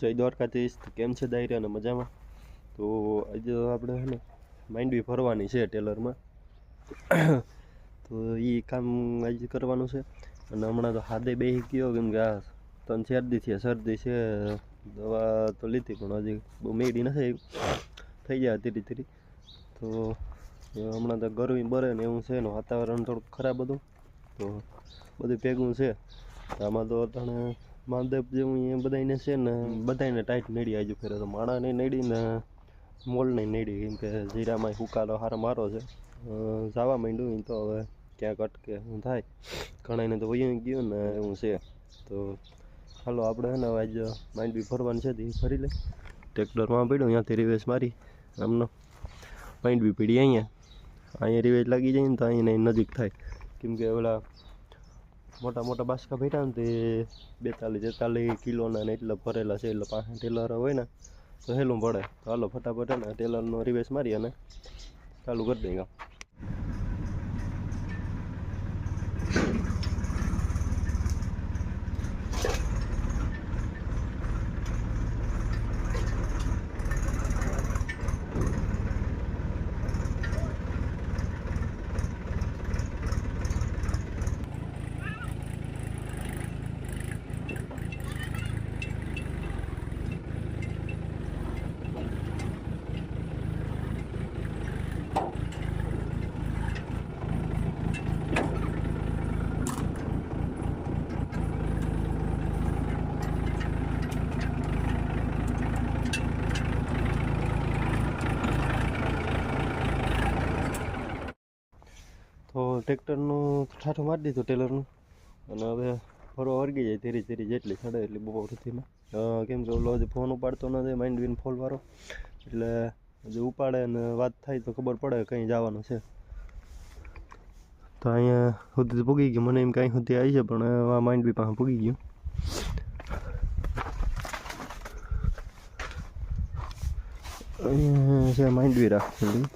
જય દ્વારકાધીશ કેમ છે દાયરા અને મજામાં? તો આજે આપણે છે ને બી ફરવાની છે ટેલરમાં. તો એ કામ આજે કરવાનું છે. અને હમણાં તો હાથે બેસી ગયો કેમ કે આ ત્રણ શરદી છે શરદી છે, દવા તો લીધી પણ હજી બહુ મેળી નથી થઈ જાય ધીરે ધીરે. તો હમણાં તો ગરમી બરે ને એવું છે ને વાતાવરણ થોડુંક ખરાબ હતું. તો બધું ભેગું છે. આમાં તો અટાણે માલદેવ જેવું એ બધાને છે ને બધાને ટાઈટ નડી આજુ ફેરે. તો માણાને નડી ને મોલને નડી, કેમ કે જીરામાં હુકારો હારો મારો છે. જવા માંડ્યું તો હવે ક્યાંક અટકે હું થાય? ઘણાને તો વહી ગયું ને એવું છે. તો હાલો આપણે છે ને હવે આજ બી ફરવાનું છે, તે ફરી લે ટ્રેક્ટરમાં પડ્યું ત્યાંથી રિવેસ મારી, આમનો. બી પીડી અહીંયા. અહીંયા રિવેજ લાગી જાય ને તો અહીંયા નજીક થાય. કેમ કે ઓલા મોટા મોટા બાસકા ભેટા ને તે બેતાલીસ, તેતાલીસ કિલોના ને એટલા ભરેલા છે. એટલે પાસે ટેલર હોય ને, તો હેલું ભળે તો હાલો ફટાફટ ને ટેલરનો રિવેસ મારી અને ચાલુ કરી દઈએ. તો ટ્રેક્ટરનું ઠાઠું મારી દીધું ટેલરનું. અને હવે ફરવા વળગી જાય ધીરે ધીરે જેટલી ચડે એટલી બહુ સુધીમાં કેમ કે ઓલો ફોન ઉપાડતો નથી માઇન્ડ બીન ફોલવાળો એટલે હજી ઉપાડે અને વાત થાય તો ખબર પડે કંઈ જવાનું છે. તો અહીંયા સુધી પૂગી ગયું, મને એમ કાંઈ સુધી આવી છે, પણ આ માઇન્ડ બી પાસે પૂગી ગયું. અહીંયા છે માઇન્ડ બી રાખેલી.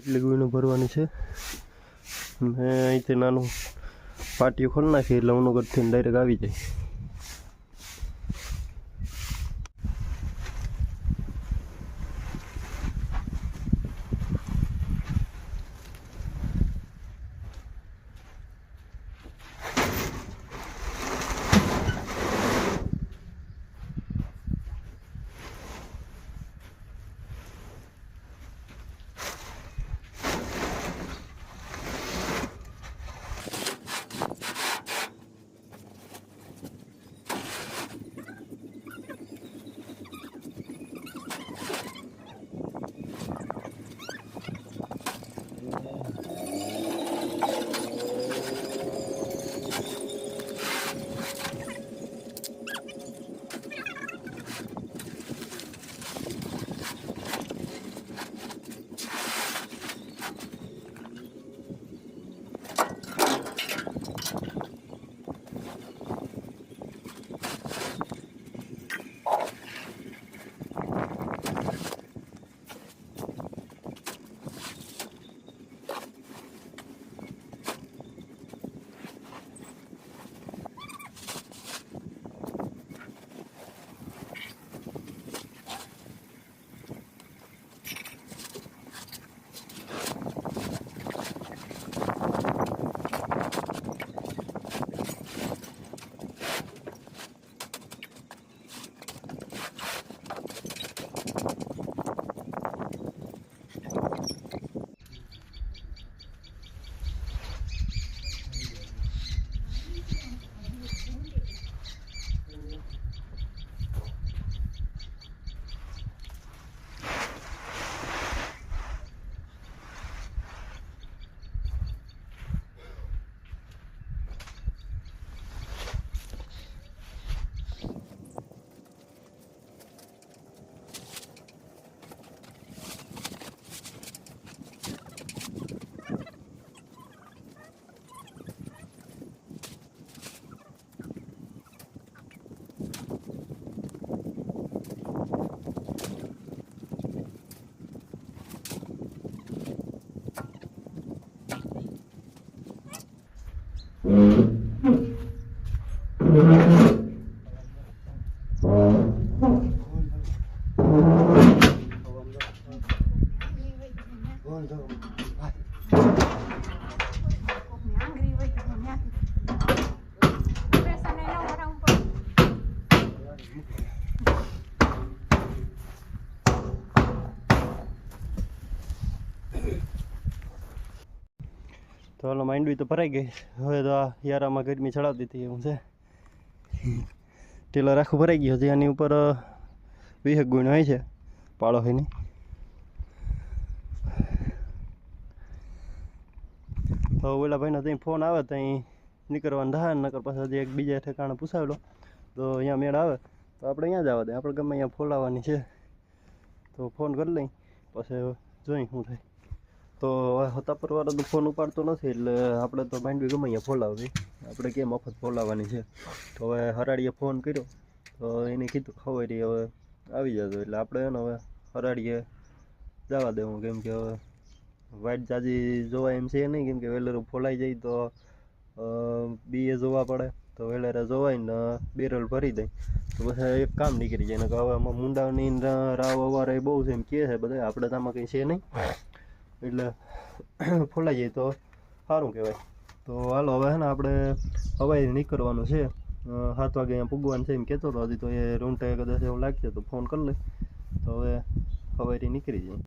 એટલી ગુઈનું ભરવાની છે. મેં અહીંથી નાનું પાટિયું ખોલી નાખી, એટલે ઉનગરથી ડાયરેક્ટ આવી જાય. હોય તો હાલો, માંડવી તો ભરાઈ ગઈ. હવે તો આ યારામાં ગરમી ચડાવતી હતી એવું છે. ટેલર આખું ભરાઈ ગયું હજી એની ઉપર વીસેક ગુણ હોય છે. પાળો હોયની તો ઓલા ભાઈનો ત્યાં ફોન આવે ત્યાં નીકળવાનું થાય, નકર પાછા એક બીજા ઠેકાણે પૂછાવેલો તો અહીંયા મેળ આવે. તો આપણે અહીંયા જવા દે. આપણે ગમે અહીંયા ફોલાવવાની છે. તો ફોન કરી લઈ. પછી જોઈ શું થાય. તો હતાપર વાળો તો ફોન ઉપાડતો નથી, એટલે આપણે તો માંડવી ગમે અહીંયા ફોલાવવી. આપણે કેમ મફત ફોલાવવાની છે. તો હવે હરાડીએ ફોન કર્યો. તો એને કીધું ખબર હવે આવી જતો એટલે આપણે એને હવે હરાડીએ જવા દેવું. કેમ કે હવે વાઇટ જાજી જોવા એમ છે નહીં, કેમ કે વેલેરું ફોલાઈ જાય તો બીએ જોવા પડે. તો વેલેરા જોવાય ને, બેરલ ભરી દે. તો પછી એક કામ નીકળી જાય કે હવે આમાં મુંડાની રાવ અવારે બહુ છે એમ કહે છે બધા, આપણે તો આમાં કંઈ છે નહીં. એટલે ફોલાઈ જાય તો સારું કહેવાય. તો હાલો, હવે ને આપણે હવાઈ નીકળવાનું છે. સાત વાગે અહીંયા પૂગવાનું છે એમ કહેતો હતો હજી તો એ રૂમટે કદાચ એવું લાગશે, તો ફોન કરી લે. તો હવે હવાઈથી નીકળી જાય